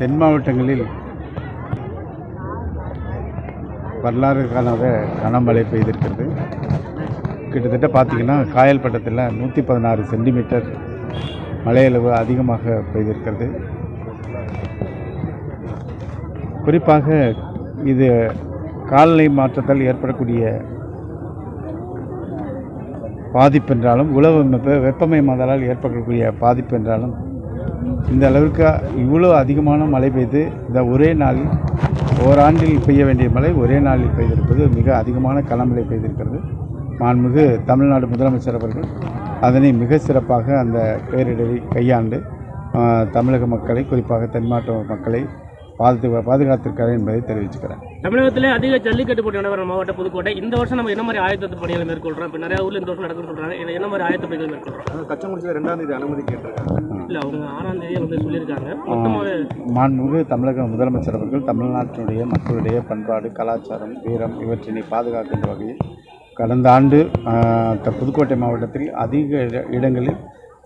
தென் மாவட்டங்களில் வரலாறு காணாத கனமழை பெய்திருக்கிறது. கிட்டத்தட்ட பார்த்தீங்கன்னா காயல்பட்டத்தில் நூற்றி பதினாறு சென்டிமீட்டர் மழையளவு அதிகமாக பெய்திருக்கிறது. குறிப்பாக இது காலநிலை மாற்றத்தால் ஏற்படக்கூடிய பாதிப்பு என்றாலும் உலக வெப்பமயமாதலால் ஏற்படக்கூடிய பாதிப்பு என்றாலும் இந்த அளவிற்கு இவ்வளோ அதிகமான மழை பெய்து இந்த ஒரே நாளில் ஓராண்டில் பெய்ய வேண்டிய மழை ஒரே நாளில் பெய்திருப்பது மிக அதிகமான கனமழை பெய்திருக்கிறது. மாண்புமிகு தமிழ்நாடு முதலமைச்சர் அவர்கள் அதனை மிக சிறப்பாக அந்த பேரிடரை கையாண்டு தமிழக மக்களை குறிப்பாக தென்மாவட்ட மக்களை பாதுகா பாதுகாத்திருக்கிறார் என்பதை தெரிவிச்சுக்கிறேன். தமிழகத்திலே அதிக ஜல்லிக்கட்டு போட்டி நடைபெற மாவட்ட புதுக்கோட்டை. இந்த வருஷம் நம்ம என்ன மாதிரி ஆயத்த பணிகளை மேற்கொள்றோம்? இப்போ நிறைய ஊர்ல இந்த வருஷம் நடக்குன்னு சொல்றாங்க. என்ன- மாதிரி ஆயத்த பணிகள் மேற்கொள்றோம்? கச்சமுடிச்சது ரெண்டாம் தேதி அனுமதி கேட்டிருக்காங்க. இல்ல அவங்க ஆறாம் தேதி வந்து சொல்லியிருக்காங்க. மொத்தமாக மாண்புமிகு தமிழக முதலமைச்சர் அவர்கள் தமிழ்நாட்டினுடைய மக்களுடைய பண்பாடு கலாச்சாரம் வீரம் இவற்றினை பாதுகாக்கின்ற வகையில் கடந்த ஆண்டு புதுக்கோட்டை மாவட்டத்தில் அதிக இட- இடங்களில்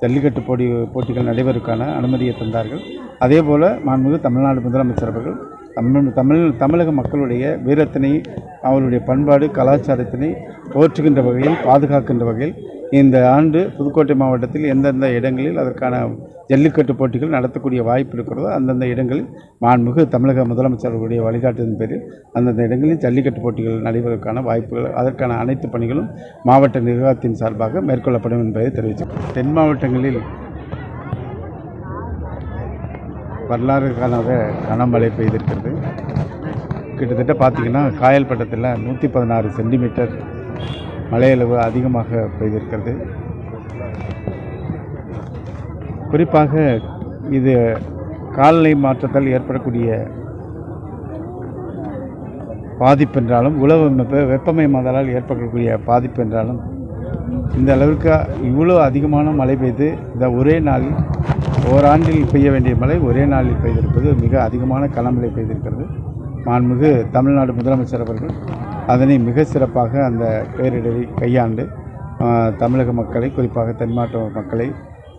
ஜல்லிக்கட்டு போட்டி போட்டிகள் நடைபெறுவதற்கான அனுமதியை தந்தார்கள். அதே போல் மாண்புமிகு தமிழ்நாடு முதலமைச்சர் அவர்கள் தமிழ் தமிழ் தமிழக மக்களுடைய வீரத்தினை அவருடைய பண்பாடு கலாச்சாரத்தினை போற்றுகின்ற வகையில் பாதுகாக்கின்ற வகையில் இந்த ஆண்டு புதுக்கோட்டை மாவட்டத்தில் எந்தெந்த இடங்களில் அதற்கான ஜல்லிக்கட்டு போட்டிகள் நடத்தக்கூடிய வாய்ப்பு இருக்கிறதோ அந்தந்த இடங்களில் மாண்புமிகு தமிழக முதலமைச்சர் அவர்களுடைய வழிகாட்டுதலின் பேரில் அந்தந்த இடங்களில் ஜல்லிக்கட்டு போட்டிகள் நடைபெறுவதற்கான வாய்ப்புகள் அதற்கான அனைத்து பணிகளும் மாவட்ட நிர்வாகத்தின் சார்பாக மேற்கொள்ளப்படும் என்பதை தெரிவித்தோம் தென் மாவட்டங்களில் வரலாறு காணாத கனமழை பெய்திருக்கிறது. கிட்டத்தட்ட பார்த்திங்கன்னா காயல்பட்டத்தில் நூற்றி பதினாறு சென்டிமீட்டர் மழையளவு அதிகமாக பெய்திருக்கிறது. குறிப்பாக இது காலநிலை மாற்றத்தால் ஏற்படக்கூடிய பாதிப்பு என்றாலும் உழவு வெப்பமயமாதலால் ஏற்படக்கூடிய பாதிப்பு என்றாலும் இந்த அளவிற்கு இவ்வளோ அதிகமான மழை பெய்து இந்த ஒரே நாளில் ஓராண்டில் பெய்ய வேண்டிய மழை ஒரே நாளில் பெய்திருப்பது மிக அதிகமான கனமழை பெய்திருக்கிறது. மாண்புமிகு தமிழ்நாடு முதலமைச்சர் அவர்கள் அதனை மிக சிறப்பாக அந்த பேரிடரை கையாண்டு தமிழக மக்களை குறிப்பாக தென்மாவட்ட மக்களை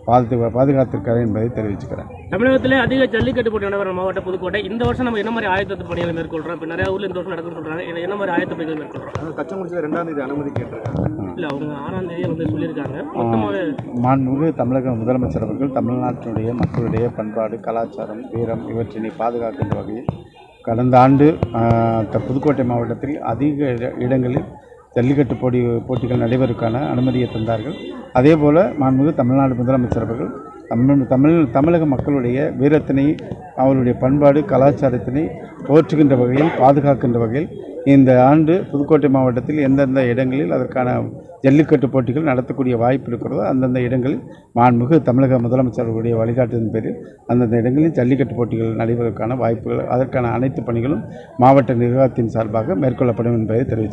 பாதுகா பாதுகாத்திருக்கிறார் என்பதை தெரிவிச்சுக்கிறேன். தமிழகத்திலே அதிக ஜல்லிக்கட்டு போட்டி நடைபெற மாவட்ட புதுக்கோட்டை. இந்த வருஷம் நம்ம என்ன மாதிரி ஆயத்த பணிகளை மேற்கொள்றோம்? இப்போ நிறைய ஊர்ல இந்த வருஷம் நடக்குன்னு சொல்றாங்க. என்ன- மாதிரி ஆயத்த பணிகள் மேற்கொள்றோம்? கச்சமுடிச்சது ரெண்டாம் தேதி அனுமதி கேட்டிருக்காங்க. இல்ல அவங்க ஆறாம் தேதி வந்து சொல்லியிருக்காங்க. மொத்தமாக மாண்புமிகு தமிழக முதலமைச்சர் அவர்கள் தமிழ்நாட்டினுடைய மக்களுடைய பண்பாடு கலாச்சாரம் வீரம் இவற்றினை பாதுகாக்கின்ற வகையில் கடந்த ஆண்டு புதுக்கோட்டை மாவட்டத்தில் அதிக இட- இடங்களில் ஜல்லிக்கட்டு போட்டி போட்டிகள் நடைபெறுவதற்கான அனுமதியை தந்தார்கள். அதே போல் மாண்புமிகு தமிழ்நாடு முதலமைச்சர் அவர்கள் தமிழ் தமிழ் தமிழக மக்களுடைய வீரத்தினை அவருடைய பண்பாடு கலாச்சாரத்தினை போற்றுகின்ற வகையில் பாதுகாக்கின்ற வகையில் இந்த ஆண்டு புதுக்கோட்டை மாவட்டத்தில் எந்தெந்த இடங்களில் அதற்கான ஜல்லிக்கட்டு போட்டிகள் நடத்தக்கூடிய வாய்ப்பு இருக்கிறதோ அந்தந்த இடங்களில் மாண்புமிகு தமிழக முதலமைச்சர் அவர்களுடைய வழிகாட்டுதலின் பேரில் அந்தந்த இடங்களில் ஜல்லிக்கட்டு போட்டிகள் நடைபெறுவதற்கான வாய்ப்புகள் அதற்கான அனைத்து பணிகளும் மாவட்ட நிர்வாகத்தின் சார்பாக மேற்கொள்ளப்படும் என்பதை தெரிவித்துக்